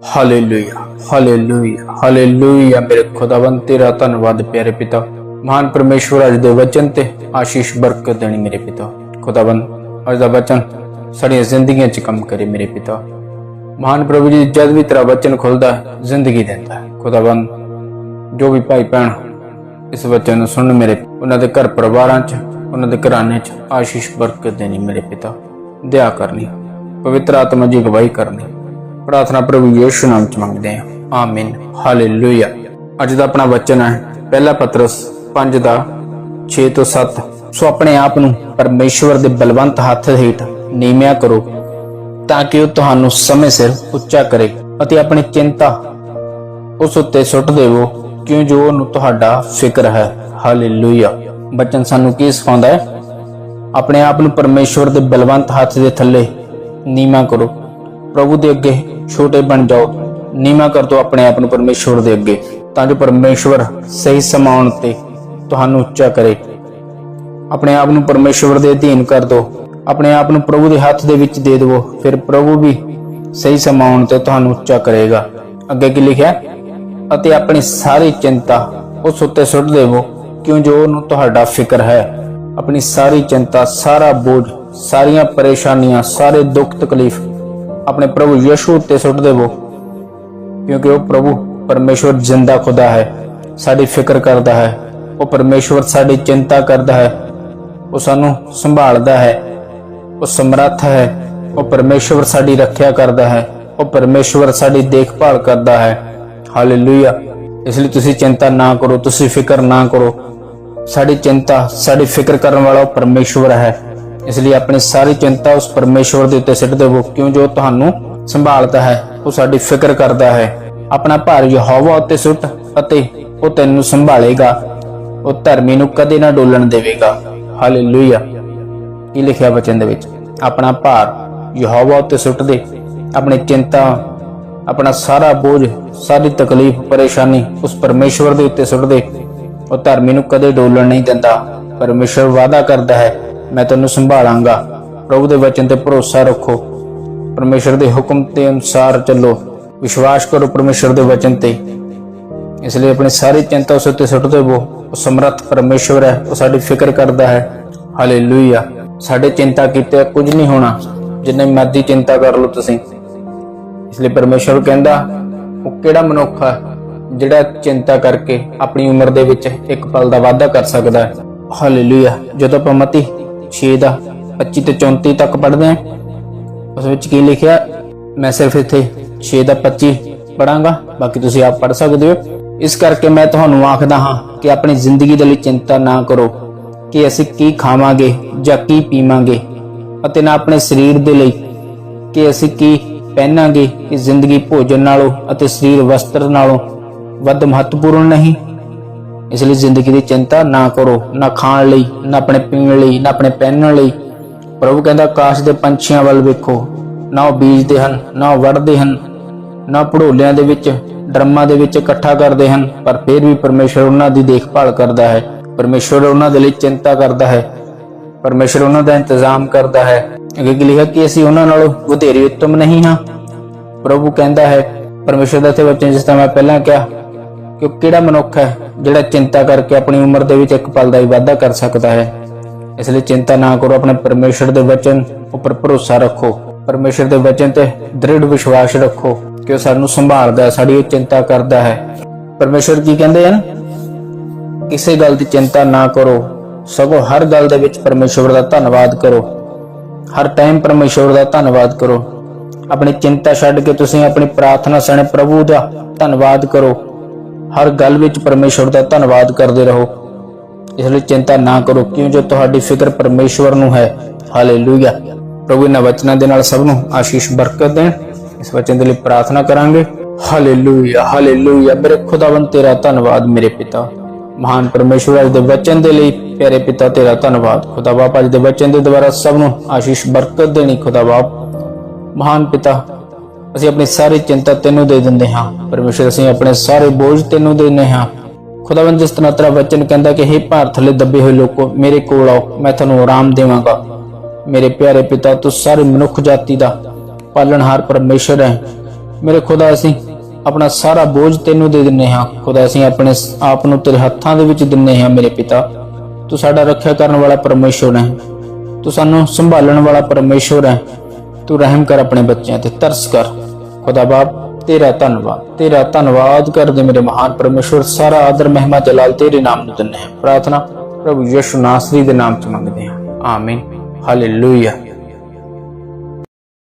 Hallelujah hallelujah hallelujah ਮੇਰੇ ਖੁਦਾਵੰਦ ਤੇਰਾ ਧੰਨਵਾਦ ਪਿਆਰੇ ਪਿਤਾ। ਮਹਾਨ ਪਰਮੇਸ਼ਵਰ ਅੱਜ ਦੇ ਵਚਨ ਤੇ ਆਸ਼ੀਸ਼ ਬਰਕਤ ਦੇਣੀ ਮੇਰੇ ਪਿਤਾ। ਖੁਦਾਵੰਦ ਅੱਜ ਦਾ ਵਚਨ ਸਾਡੀਆਂ ਜ਼ਿੰਦਗੀਆਂ 'ਚ ਕੰਮ ਕਰੇ ਮੇਰੇ ਪਿਤਾ। ਮਹਾਨ ਪ੍ਰਭੂ ਜੀ ਜਦ ਵੀ ਤੇਰਾ ਵਚਨ ਖੁੱਲਦਾ ਹੈ, ਜ਼ਿੰਦਗੀ ਦਿੰਦਾ ਹੈ। ਖੁਦਾਵੰਦ ਜੋ ਵੀ ਭਾਈ ਭੈਣ ਇਸ ਵਚਨ ਨੂੰ ਸੁਣਨ ਮੇਰੇ ਉਹਨਾਂ ਦੇ ਘਰ ਪਰਿਵਾਰਾਂ 'ਚ ਉਹਨਾਂ ਦੇ ਘਰਾਣੇ 'ਚ ਆਸ਼ੀਸ਼ ਬਰਕਤ ਦੇਣੀ ਮੇਰੇ ਪਿਤਾ। ਦਇਆ ਕਰਨੀ ਪਵਿੱਤਰ ਆਤਮਾ ਜੀ ਅਗਵਾਈ ਕਰਨੀ। ਪ੍ਰਾਰਥਨਾ ਪ੍ਰਭੂ ਯੀਸ਼ੂ ਨਾਮ 'ਚ ਮੰਗਦੇ ਹਾਂ। ਆਮੀਨ। ਹਾਲੇਲੂਇਆ। ਅੱਜ ਦਾ ਆਪਣਾ ਵਚਨ ਹੈ, ਪਹਿਲਾ ਪਤਰਸ 5 ਦਾ 6 ਤੋਂ 7 ਸੋ ਆਪਣੇ ਆਪ ਨੂੰ ਪਰਮੇਸ਼ਵਰ ਦੇ ਬਲਵੰਤ ਹੱਥ ਹੇਠ ਨੀਵਿਆ ਕਰੋ, ਤਾਂ ਕਿ ਉਹ ਤੁਹਾਨੂੰ ਸਮੇਂ ਸਿਰ ਉੱਚਾ ਕਰੇ ਅਤੇ ਆਪਣੀ ਚਿੰਤਾ ਉਸ ਉੱਤੇ ਸੁੱਟ ਦੇਵੋ, ਕਿਉਂ ਜੋ ਉਹਨੂੰ ਤੁਹਾਡਾ ਫਿਕਰ ਹੈ। ਹਾਲੇਲੂਇਆ। ਬਚਨ ਸਾਨੂੰ ਕੀ ਸਿਖਾਉਂਦਾ ਹੈ? ਆਪਣੇ ਆਪ ਨੂੰ ਪਰਮੇਸ਼ਵਰ ਦੇ ਬਲਵੰਤ ਹੱਥ ਦੇ ਥੱਲੇ ਨੀਮਾ ਕਰੋ। ਪ੍ਰਭੂ ਦੇ ਅੱਗੇ ਛੋਟੇ ਬਣ ਜਾਓ। ਨੀਮਾ ਕਰ ਦਿਓ ਆਪਣੇ ਆਪ ਨੂੰ ਪਰਮੇਸ਼ਵਰ ਦੇ ਅੱਗੇ, ਤਾਂ ਜੋ ਪਰਮੇਸ਼ਵਰ ਸਹੀ ਸਮਾਉਣ ਤੇ ਤੁਹਾਨੂੰ ਉੱਚਾ ਕਰੇ। ਆਪਣੇ ਆਪ ਨੂੰ ਪਰਮੇਸ਼ਵਰ ਦੇ ਅਧੀਨ ਕਰ ਦਿਓ। ਆਪਣੇ ਆਪ ਨੂੰ ਪ੍ਰਭੂ ਦੇ ਹੱਥ ਦੇ ਵਿੱਚ ਦੇ ਦਿਵੋ, ਫਿਰ ਪ੍ਰਭੂ ਵੀ ਸਹੀ ਸਮਾਉਣ ਤੇ ਤੁਹਾਨੂੰ ਉੱਚਾ ਕਰੇਗਾ। ਅੱਗੇ ਕੀ ਲਿਖਿਆ? ਅਤੇ ਆਪਣੀ ਸਾਰੀ ਚਿੰਤਾ ਉਸ ਉੱਤੇ ਸੁੱਟ ਦੇਵੋ, ਕਿਉਂ ਜੋ ਉਹਨੂੰ ਤੁਹਾਡਾ ਫਿਕਰ ਹੈ। ਆਪਣੀ ਸਾਰੀ ਚਿੰਤਾ, ਸਾਰਾ ਬੋਝ, ਸਾਰੀਆਂ ਪਰੇਸ਼ਾਨੀਆਂ, ਸਾਰੇ ਦੁੱਖ ਤਕਲੀਫ ਆਪਣੇ ਪ੍ਰਭੂ ਯਿਸੂ ਉੱਤੇ ਸੁੱਟ ਦੇਵੋ। ਕਿਉਂਕਿ ਉਹ ਪ੍ਰਭੂ ਪਰਮੇਸ਼ਵਰ ਜਿੰਦਾ ਖੁਦਾ ਹੈ, ਸਾਡੀ ਫਿਕਰ ਕਰਦਾ ਹੈ, ਉਹ ਪਰਮੇਸ਼ਵਰ ਸਾਡੀ ਚਿੰਤਾ ਕਰਦਾ ਹੈ, ਉਹ ਸਾਨੂੰ ਸੰਭਾਲਦਾ ਹੈ, ਉਹ ਸਮਰੱਥ ਹੈ, ਉਹ ਪਰਮੇਸ਼ਵਰ ਸਾਡੀ ਰੱਖਿਆ ਕਰਦਾ ਹੈ, ਉਹ ਪਰਮੇਸ਼ਵਰ ਸਾਡੀ ਦੇਖਭਾਲ ਕਰਦਾ ਹੈ। ਹਾਲੇਲੂਇਆ। ਇਸ ਲਈ ਤੁਸੀਂ ਚਿੰਤਾ ਨਾ ਕਰੋ, ਤੁਸੀਂ ਫਿਕਰ ਨਾ ਕਰੋ। ਸਾਡੀ ਚਿੰਤਾ, ਸਾਡੀ ਫਿਕਰ ਕਰਨ ਵਾਲਾ ਉਹ ਪਰਮੇਸ਼ਵਰ ਹੈ। ਇਸ ਲਈ ਆਪਣੀ ਸਾਰੀ ਚਿੰਤਾ ਉਸ ਪਰਮੇਸ਼ਵਰ ਦੇ ਉੱਤੇ ਸਿੱਟ ਦੇਵੋ, ਕਿਉਂ ਜੋ ਤੁਹਾਨੂੰ ਸੰਭਾਲਦਾ ਹੈ, ਉਹ ਸਾਡੀ ਫਿਕਰ ਕਰਦਾ ਹੈ। ਆਪਣਾ ਭਾਰ ਯਹੋਵਾ ਉੱਤੇ ਸੁੱਟ ਅਤੇ ਉਹ ਤੈਨੂੰ ਸੰਭਾਲੇਗਾ। ਉਹ ਧਰਮੀ ਨੂੰ ਕਦੇ ਨਾ ਡੋਲਣ ਦੇਵੇਗਾ। ਹਾਲੇਲੂਇਆ ਕੀ ਲਿਖਿਆ ਬਚਨ ਦੇ ਵਿੱਚ? ਆਪਣਾ ਭਾਰ ਯਹੋਵਾ ਉੱਤੇ ਸੁੱਟ ਦੇ। ਆਪਣੀ ਚਿੰਤਾ, ਆਪਣਾ ਸਾਰਾ ਬੋਝ, ਸਾਰੀ ਤਕਲੀਫ, ਪਰੇਸ਼ਾਨੀ ਉਸ ਪਰਮੇਸ਼ਵਰ ਦੇ ਉੱਤੇ ਸੁੱਟ ਦੇ। ਉਹ ਧਰਮੀ ਨੂੰ ਕਦੇ ਡੋਲਣ ਨਹੀਂ ਦਿੰਦਾ। ਪਰਮੇਸ਼ਵਰ ਵਾਅਦਾ ਕਰਦਾ ਹੈ ਮੈਂ ਤੈਨੂੰ ਸੰਭਾਲਾਂਗਾ। ਪ੍ਰਭੂ ਦੇ ਵਚਨ ਤੇ ਭਰੋਸਾ ਰੱਖੋ। ਪਰਮੇਸ਼ਵਰ ਦੇ ਹੁਕਮ ਦੇ ਅਨੁਸਾਰ ਚੱਲੋ। ਵਿਸ਼ਵਾਸ ਕਰੋ ਪਰਮੇਸ਼ਵਰ ਦੇ ਵਚਨ ਤੇ। ਇਸ ਲਈ ਆਪਣੀ ਸਾਰੀ ਚਿੰਤਾ ਉਸ ਉੱਤੇ ਸੁੱਟ ਦੇਵੋ ਉਹ ਸਮਰੱਥ ਪਰਮੇਸ਼ਵਰ ਹੈ। ਉਹ ਸਾਡੀ ਫਿਕਰ ਕਰਦਾ ਹੈ। ਹਾਲੇਲੂਇਆ ਸਾਡੇ ਚਿੰਤਾ ਕੀਤੇ ਕੁਝ ਨਹੀਂ ਹੋਣਾ। ਜਿੰਨੇ ਮਰਜ਼ੀ ਚਿੰਤਾ ਕਰ ਲਓ ਤੁਸੀਂ। ਇਸ ਲਈ ਪਰਮੇਸ਼ਵਰ ਕਹਿੰਦਾ, ਉਹ ਕਿਹੜਾ ਮਨੁੱਖ ਹੈ ਜਿਹੜਾ ਚਿੰਤਾ ਕਰਕੇ ਆਪਣੀ ਉਮਰ ਦੇ ਵਿੱਚ ਇੱਕ ਪਲ ਦਾ ਵਾਧਾ ਕਰ ਸਕਦਾ ਹੈ? ਹਾਲੇਲੂਇਆ ਜਦੋਂ ਆਪਾਂ ਮਤੀ 6 ਦਾ 25 ਤੇ 34 ਤੱਕ ਪੜ੍ਹਦੇ ਹਾਂ। ਉਸ ਵਿੱਚ ਕੀ ਲਿਖਿਆ? ਮੈਂ ਸਿਰਫ ਇੱਥੇ 6 ਦਾ 25 ਪੜਾਂਗਾ ਬਾਕੀ ਤੁਸੀਂ ਆਪ ਪੜ੍ਹ ਸਕਦੇ ਹੋ। ਇਸ ਕਰਕੇ ਮੈਂ ਤੁਹਾਨੂੰ ਆਖਦਾ ਹਾਂ ਕਿ ਆਪਣੀ ਜ਼ਿੰਦਗੀ ਦੇ ਲਈ ਚਿੰਤਾ ਨਾ ਕਰੋ ਕਿ ਅਸੀਂ ਕੀ ਖਾਵਾਂਗੇ ਜਾਂ ਕੀ ਪੀਵਾਂਗੇ ਅਤੇ ਨਾ ਆਪਣੇ ਸਰੀਰ ਦੇ ਲਈ ਕਿ ਅਸੀਂ ਕੀ ਪਹਿਨਾਂਗੇ। ਕਿ ਜ਼ਿੰਦਗੀ ਭੋਜਨ ਨਾਲੋਂ ਅਤੇ ਸਰੀਰ ਵਸਤਰ ਨਾਲੋਂ ਵੱਧ ਮਹੱਤਵਪੂਰਨ ਨਹੀਂ। ਇਸ ਲਈ ਜ਼ਿੰਦਗੀ ਦੀ ਚਿੰਤਾ ਨਾ ਕਰੋ, ਨਾ ਖਾਣ ਲਈ, ਨਾ ਆਪਣੇ ਪੀਣ ਲਈ, ਨਾ ਆਪਣੇ ਪਹਿਨਣ ਲਈ। ਪ੍ਰਭੂ ਕਹਿੰਦਾ ਆਕਾਸ਼ ਦੇ ਪੰਛੀਆਂ ਵੱਲ ਵੇਖੋ। ਨਾ ਉਹ ਬੀਜਦੇ ਹਨ, ਨਾ ਉਹ ਵੱਢਦੇ ਹਨ, ਨਾ ਪੜੋਲਿਆਂ ਦੇ ਵਿੱਚ, ਡਰਮਾਂ ਦੇ ਵਿੱਚ ਇਕੱਠਾ ਕਰਦੇ ਹਨ, ਪਰ ਫਿਰ ਵੀ ਪਰਮੇਸ਼ਰ ਉਹਨਾਂ ਦੀ ਦੇਖਭਾਲ ਕਰਦਾ ਹੈ। ਪਰਮੇਸ਼ਰ ਉਹਨਾਂ ਦੇ ਲਈ ਚਿੰਤਾ ਕਰਦਾ ਹੈ। ਪਰਮੇਸ਼ਰ ਉਹਨਾਂ ਦਾ ਇੰਤਜ਼ਾਮ ਕਰਦਾ ਹੈ। ਅੱਗੇ ਲਿਖਿਆ ਕਿ ਅਸੀਂ ਉਹਨਾਂ ਨਾਲੋਂ ਵਧੇਰੇ ਉੱਤਮ ਨਹੀਂ ਹਾਂ। ਪ੍ਰਭੂ ਕਹਿੰਦਾ ਹੈ, ਪਰਮੇਸ਼ਰ ਦਾ ਤੇ ਵਚਨ ਜਿਸ ਤਰ੍ਹਾਂ ਮੈਂ ਪਹਿਲਾਂ ਕਿਹਾ ਕਿ ਕਿਹੜਾ ਮਨੁੱਖ ਹੈ ਜਿਹੜਾ ਚਿੰਤਾ ਕਰਕੇ ਆਪਣੀ ਉਮਰ ਦੇ ਵਿੱਚ ਇੱਕ ਪਲ ਦਾ ਹੀ ਵਾਧਾ ਕਰ ਸਕਦਾ ਹੈ? ਇਸ ਲਈ ਚਿੰਤਾ ਨਾ ਕਰੋ, ਆਪਣੇ ਪਰਮੇਸ਼ਰ ਦੇ ਵਚਨ ਉੱਪਰ ਭਰੋਸਾ ਰੱਖੋ। ਪਰਮੇਸ਼ਰ ਦੇ ਵਚਨ ਤੇ ਦ੍ਰਿੜ ਵਿਸ਼ਵਾਸ ਰੱਖੋ ਕਿ ਉਹ ਸਾਨੂੰ ਸੰਭਾਲਦਾ ਹੈ, ਸਾਡੀ ਚਿੰਤਾ ਕਰਦਾ ਹੈ। ਪਰਮੇਸ਼ਰ ਕੀ ਕਹਿੰਦੇ ਹਨ? ਕਿਸੇ ਗੱਲ ਦੀ ਚਿੰਤਾ ਨਾ ਕਰੋ। ਸਗੋਂ ਹਰ ਗੱਲ ਦੇ ਵਿੱਚ ਪਰਮੇਸ਼ਵਰ ਦਾ ਧੰਨਵਾਦ ਕਰੋ। ਹਰ ਟਾਈਮ ਪਰਮੇਸ਼ਵਰ ਦਾ ਧੰਨਵਾਦ ਕਰੋ। ਆਪਣੀ ਚਿੰਤਾ ਛੱਡ ਕੇ ਤੁਸੀਂ ਆਪਣੀ ਪ੍ਰਾਰਥਨਾ ਸਣੇ ਪ੍ਰਭੂ ਦਾ ਧੰਨਵਾਦ ਕਰੋ। ਹਰ ਗੱਲ ਵਿੱਚ ਪਰਮੇਸ਼ਵਰ ਦਾ ਧੰਨਵਾਦ ਕਰਦੇ ਰਹੋ। ਇਸ ਲਈ ਚਿੰਤਾ ਨਾ ਕਰੋ, ਕਿਉਂ ਜੋ ਤੁਹਾਡੀ ਫਿਕਰ ਪਰਮੇਸ਼ਵਰ ਨੂੰ ਹੈ। ਹਾਲੇਲੂਇਆ ਪ੍ਰਭੂ, ਇਹਨਾਂ ਵਚਨਾਂ ਦੇ ਨਾਲ ਸਭ ਨੂੰ ਆਸ਼ੀਸ਼, ਬਰਕਤ ਦੇਣ। ਇਸ ਵਚਨ ਦੇ ਲਈ ਪ੍ਰਾਰਥਨਾ ਕਰਾਂਗੇ। ਹਾਲੇਲੂਇਆ ਹਾਲੇਲੂਇਆ ਮੇਰੇ ਖੁਦਾਵੰਦ, ਤੇਰਾ ਧੰਨਵਾਦ ਮੇਰੇ ਪਿਤਾ। ਮਹਾਨ ਪਰਮੇਸ਼ਵਰ, ਅੱਜ ਦੇ ਵਚਨ ਦੇ ਲਈ ਪਿਆਰੇ ਪਿਤਾ, ਤੇਰਾ ਧੰਨਵਾਦ। ਖੁਦਾ ਬਾਪ, ਅੱਜ ਦੇ ਵਚਨ ਦੇ ਦੁਆਰਾ ਸਭ ਨੂੰ ਆਸ਼ੀਸ਼, ਬਰਕਤ ਦੇਣੀ, ਖੁਦਾ ਬਾਪ। ਮਹਾਨ ਪਿਤਾ ਅਸੀਂ ਆਪਣੀ ਸਾਰੀ ਚਿੰਤਾ ਤੈਨੂੰ ਦੇ ਦਿੰਦੇ ਹਾਂ। ਪਰਮੇਸ਼ਰ ਅਸੀਂ ਆਪਣੇ ਸਾਰੇ ਬੋਝ ਤੈਨੂੰ ਦਿੰਦੇ ਹਾਂ। ਖੁਦਾਵੰਦ, ਜਿਸ ਤਰ੍ਹਾਂ ਤੇਰਾ ਵਚਨ ਕਹਿੰਦਾ ਕਿ हे ਭਾਰਤ ਥੱਲੇ ਦੱਬੇ ਹੋਏ ਲੋਕੋ, ਮੇਰੇ ਕੋਲ ਆਓ, ਮੈਂ ਤੁਹਾਨੂੰ ਆਰਾਮ ਦੇਵਾਂਗਾ। ਮੇਰੇ ਪਿਆਰੇ ਪਿਤਾ, ਤੂੰ ਸਾਰੇ ਮਨੁੱਖ ਜਾਤੀ ਦਾ ਪਾਲਣਹਾਰ ਪਰਮੇਸ਼ਰ ਹੈ। ਮੇਰੇ ਖੁਦਾ, ਅਸੀਂ ਆਪਣਾ ਸਾਰਾ ਬੋਝ ਤੈਨੂੰ ਦੇ ਦਿੰਨੇ ਹਾਂ। ਖੁਦਾ, ਅਸੀਂ ਆਪਣੇ ਆਪ ਨੂੰ ਤੇਰੇ ਹੱਥਾਂ ਦੇ ਵਿੱਚ ਦਿੰਨੇ ਹਾਂ, ਮੇਰੇ ਪਿਤਾ। ਤੂੰ ਸਾਡਾ ਰੱਖਿਆ ਕਰਨ ਵਾਲਾ ਪਰਮੇਸ਼ਵਰ ਹੈ। ਤੂੰ ਸਾਨੂੰ ਸੰਭਾਲਣ ਵਾਲਾ ਪਰਮੇਸ਼ਵਰ ਹੈ। ਤੂੰ ਰਹਿਮ ਕਰ ਆਪਣੇ ਬੱਚਿਆਂ ਤੇ, ਤਰਸ ਕਰ। ਖੁਦਾ ਬਾਪ, ਤੇਰਾ ਧੰਨਵਾਦ ਤੇਰਾ ਧੰਨਵਾਦ ਕਰਦੇ ਮੇਰੇ ਮਹਾਨ ਪਰਮੇਸ਼ਵਰ, ਸਾਰਾ ਆਦਰ ਮਹਿਮਾ ਜਲਾਲ ਤੇਰੇ ਨਾਮ ਨੂੰ ਦਿੰਨੇ ਹਾਂ। ਪ੍ਰਾਰਥਨਾ ਪ੍ਰਭੂ ਯਿਸੂ ਨਾਸਰੀ ਦੇ ਨਾਮ ਚ ਮੰਗਦੇ ਹਾਂ। ਆਮੀਨ। ਹਾਲੇਲੂਇਆ।